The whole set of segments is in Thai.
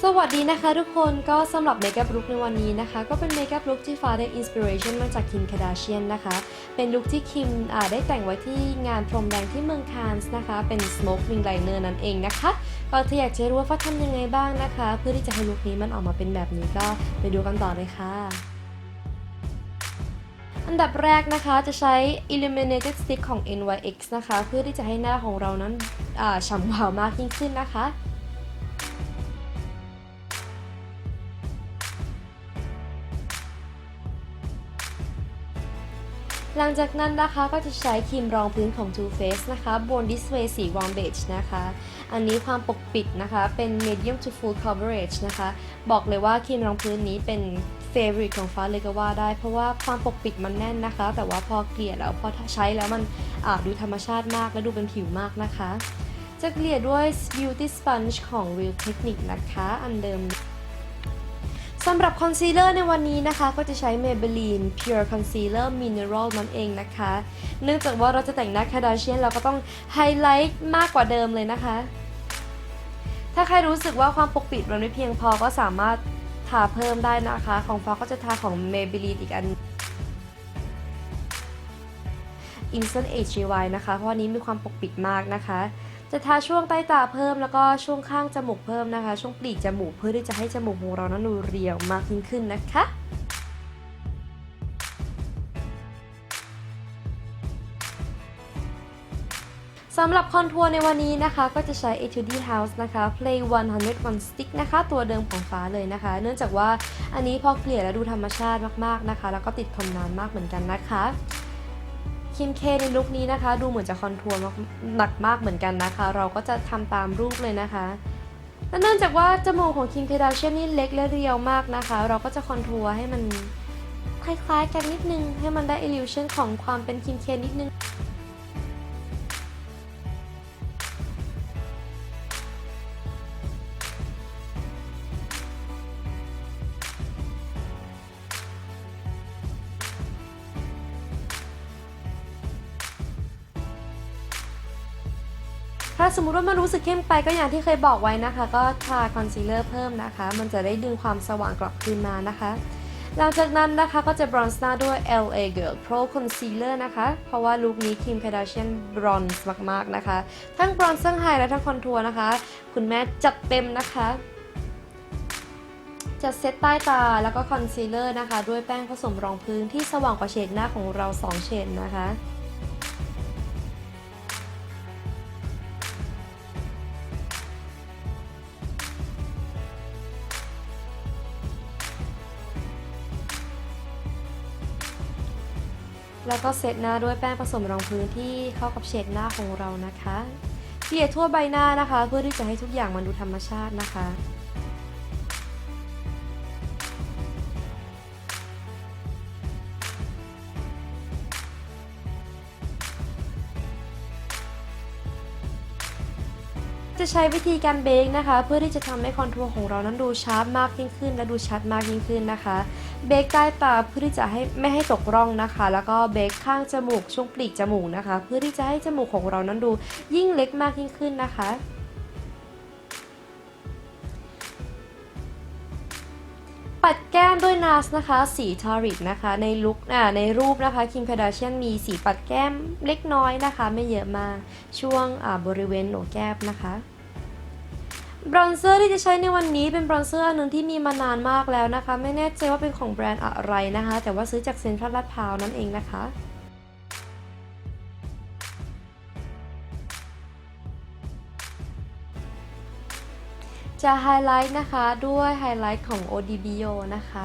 สวัสดีนะคะทุกคนก็สำหรับเมคอัพลุคในวันนี้นะคะ ก็เป็นเมคอัพลุคที่ฟ้าได้อินสปิเรชันมาจากคิมคาดาเชียนนะคะ เป็นลุคที่คิมได้แต่งไว้ที่งานพรมแดงที่เมืองคานส์นะคะ เป็น smoke wing liner นั่นเองนะคะก็ถ้าอยากจะรู้ว่าฟ้าทำยังไงบ้างนะคะ เพื่อที่จะให้ลุคนี้มันออกมาเป็นแบบนี้ก็ไปดูกันต่อเลยค่ะอันดับแรกนะคะจะใช้ illuminated stick ของ NYX นะคะ เพื่อที่จะให้หน้าของเรานั้นฉ่ำวาวมากยิ่งขึ้นนะคะ หลังจากนั้นนะคะก็จะใช้ครีมรองพื้นของ Too Faced นะคะบน Display สี Warm Beige นะคะ อันนี้ความปกปิดนะคะ เป็น Medium to Full Coverage นะคะ บอกเลยว่าครีมรองพื้นนี้เป็น favorite ของฟ้าเลยก็ว่าได้ เพราะว่าความปกปิดมันแน่นนะคะ แต่ว่าพอเกลี่ยแล้วพอใช้แล้วมันอาดูธรรมชาติมากและดูเป็นผิวมากนะคะ จะเกลี่ยด้วย Beauty Sponge ของ Real Technique นะคะ อันเดิม สำหรับคอนซีลเลอร์ในวันนี้นะคะ ก็จะใช้ Maybelline Pure Concealer Mineral นั่นเองนะคะ เนื่องจากว่าเราจะแต่งหน้าคาดาเชียนเราก็ต้องไฮไลท์มากกว่าเดิมเลยนะคะ ถ้าใครรู้สึกว่าความปกปิดมันไม่เพียงพอก็สามารถทาเพิ่มได้นะคะ ของฟ้าก็จะทาของ Maybelline อีกอัน Instant AGY นะคะ เพราะอันนี้มีความปกปิดมากนะคะ จะทาช่วงใต้ตาเพิ่มแล้วก็ช่วงข้างจมูกเพิ่มนะคะ ช่วงปลีกจมูกเพื่อที่จะให้จมูกของเรานั้นดูเรียวมากยิ่งขึ้นนะคะสำหรับคอนทัวร์ในวันนี้นะคะ ก็จะใช้ Etude House นะคะ Play 101 Stick นะคะ ตัวเดิมของฟ้าเลยนะคะ เนื่องจากว่าอันนี้พอเกลี่ยแล้วดูธรรมชาติมากๆนะคะ แล้วก็ติดทนนานมากเหมือนกันนะคะ คิมเคในลุคนี้นะคะ ดูเหมือนจะคอนทัวร์มากหนักมากเหมือนกันนะคะ เราก็จะทำตามรูปเลยนะคะและเนื่องจากว่าจมูกของคิมเคดาเช่นนี่เล็กและเรียวมากนะคะ เราก็จะคอนทัวร์ให้มันคล้ายๆกันนิดนึง ให้มันได้อิลิวชันของความเป็นคิมเคนิดนึง ถ้าสมมติว่ามันรู้สึกเข้มไปก็อย่างที่เคยบอกไว้นะคะ ก็ทาคอนซีลเลอร์เพิ่มนะคะ มันจะได้ดึงความสว่างกลับคืนมานะคะ หลังจากนั้นนะคะก็จะบรอนซ์หน้าด้วย LA Girl Pro Concealer นะคะ เพราะว่าลุคนี้คิมคา d าเชียนบรอนซ์มากๆนะคะ ทั้งบรอนซ์ทั้งไฮและทั้งคอนทัวร์นะคะ คุณแม่จัดเต็มนะคะจะเซตใต้ตาแล้วก็คอนซีลเลอร์นะคะ ด้วยแป้งผสมรองพื้นที่สว่างกว่าเฉดหน้าของเรา 2 เฉดนะคะ แล้วก็เซตหน้าด้วยแป้งผสมรองพื้นที่เข้ากับเฉดหน้าของเรานะคะเกลี่ยทั่วใบหน้านะคะ เพื่อที่จะให้ทุกอย่างมันดูธรรมชาตินะคะ จะใช้วิธีการเบรกนะคะ เพื่อที่จะทำให้คอนทัวร์ของเรานั้นดูชาร์ปมากยิ่งขึ้น และดูชัดมากยิ่งขึ้นนะคะ เบรกใต้ตาเพื่อที่จะให้ไม่ให้ตกร่องนะคะ แล้วก็เบรกข้างจมูกช่วงปลีกจมูกนะคะ เพื่อที่จะให้จมูกของเรานั้นดูยิ่งเล็กมากยิ่งขึ้นนะคะ ปัดแก้มด้วยนาสนะคะ สีทอริกนะคะ ในลุคอ่าในรูปนะคะคิมคาดาเชียนมีสีปัดแก้มเล็กน้อยนะคะ ไม่เยอะมากช่วงอ่าบริเวณโหนกแก้มนะคะบรอนเซอร์ที่จะใช้ในวันนี้เป็นบรอนเซอร์อันหนึ่งที่มีมานานมากแล้วนะคะ ไม่แน่ใจว่าเป็นของแบรนด์อะไรนะคะ แต่ว่าซื้อจากเซ็นทรัลลาดพร้าวนั่นเองนะคะ จะไฮไลท์นะคะด้วยไฮไลท์ของ ODBO นะคะ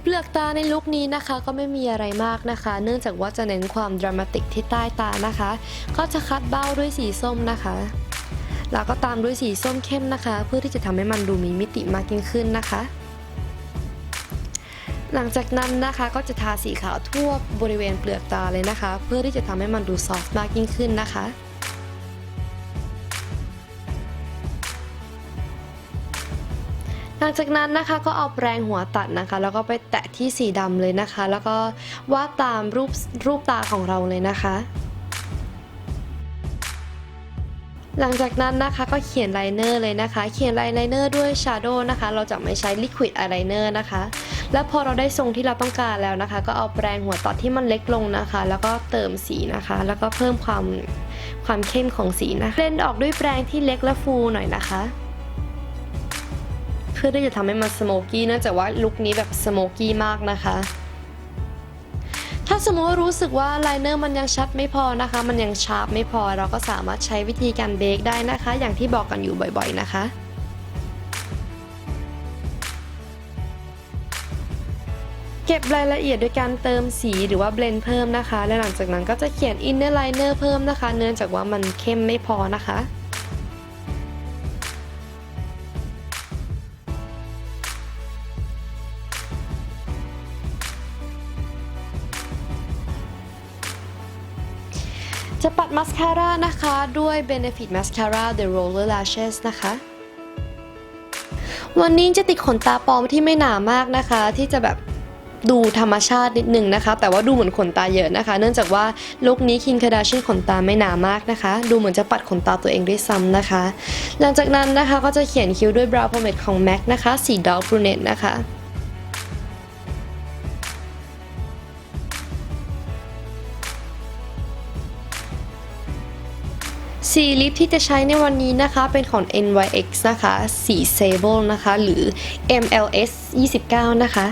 เปลือกตาในลุคนี้นะคะก็ไม่มีอะไรมากนะคะ เนื่องจากว่าจะเน้นความดรามาติกที่ใต้ตานะคะ ก็จะคัดเบ้าด้วยสีส้มนะคะ แล้วก็ตามด้วยสีส้มเข้มนะคะ เพื่อที่จะทำให้มันดูมีมิติมากยิ่งขึ้นนะคะ หลังจากนั้นนะคะก็จะทาสีขาวทั่วบริเวณเปลือกตาเลยนะคะ เพื่อที่จะทำให้มันดูซอฟต์มากยิ่งขึ้นนะคะหลังจากนั้นนะคะก็เอาแปรงหัวตัดนะคะ แล้วก็ไปแตะที่สีดำเลยนะคะ แล้วก็วาดตามรูปรูปตาของเราเลยนะคะ หลังจากนั้นนะคะก็เขียนไลเนอร์เลยนะคะ เขียนไลเนอร์ด้วยชาโดว์นะคะ เราจะไม่ใช้ลิควิดอายไลเนอร์นะคะ แล้วพอเราได้ทรงที่เราต้องการแล้วนะคะ ก็เอาแปรงหัวตัดที่มันเล็กลงนะคะ แล้วก็เติมสีนะคะ แล้วก็เพิ่มความความเข้มของสีนะเบลนออกด้วยแปรงที่เล็กและฟูหน่อยนะคะ เพื่อที่จะทำให้มันสโมกี้เนื่องจากว่าลุคนี้แบบสโมกี้มากนะคะ ถ้าสมมติว่ารู้สึกว่าไลเนอร์มันยังชัดไม่พอนะคะ มันยังชาร์ปไม่พอเราก็สามารถใช้วิธีการเบคได้นะคะ อย่างที่บอกกันอยู่บ่อยๆนะคะเก็บรายละเอียดโดยการเติมสีหรือว่าเบลนด์เพิ่มนะคะ และหลังจากนั้นก็จะเขียนอินเนอร์ไลเนอร์เพิ่มนะคะ เนื่องจากว่ามันเข้มไม่พอนะคะ จะปัดมัสคาร่านะคะด้วย Benefit Mascara The Roller Lashes นะคะ วันนี้จะติดขนตาปลอมที่ไม่หนามากนะคะ ที่จะแบบดูธรรมชาตินิดนึงนะคะ แต่ว่าดูเหมือนขนตาเยอะนะคะ เนื่องจากว่าลุคนี้คินคาดาชินขนตาไม่หนามากนะคะ ดูเหมือนจะปัดขนตาตัวเองด้วยซ้ำนะคะ หลังจากนั้นนะคะก็จะเขียนคิ้วด้วย Brow Pomade ของ MAC นะคะ สี Dark Brunette นะคะ สีลิปที่จะใช้ในวันนี้นะคะเป็นของ NYX นะคะ สี Sable นะคะ หรือ MLS 29 นะคะ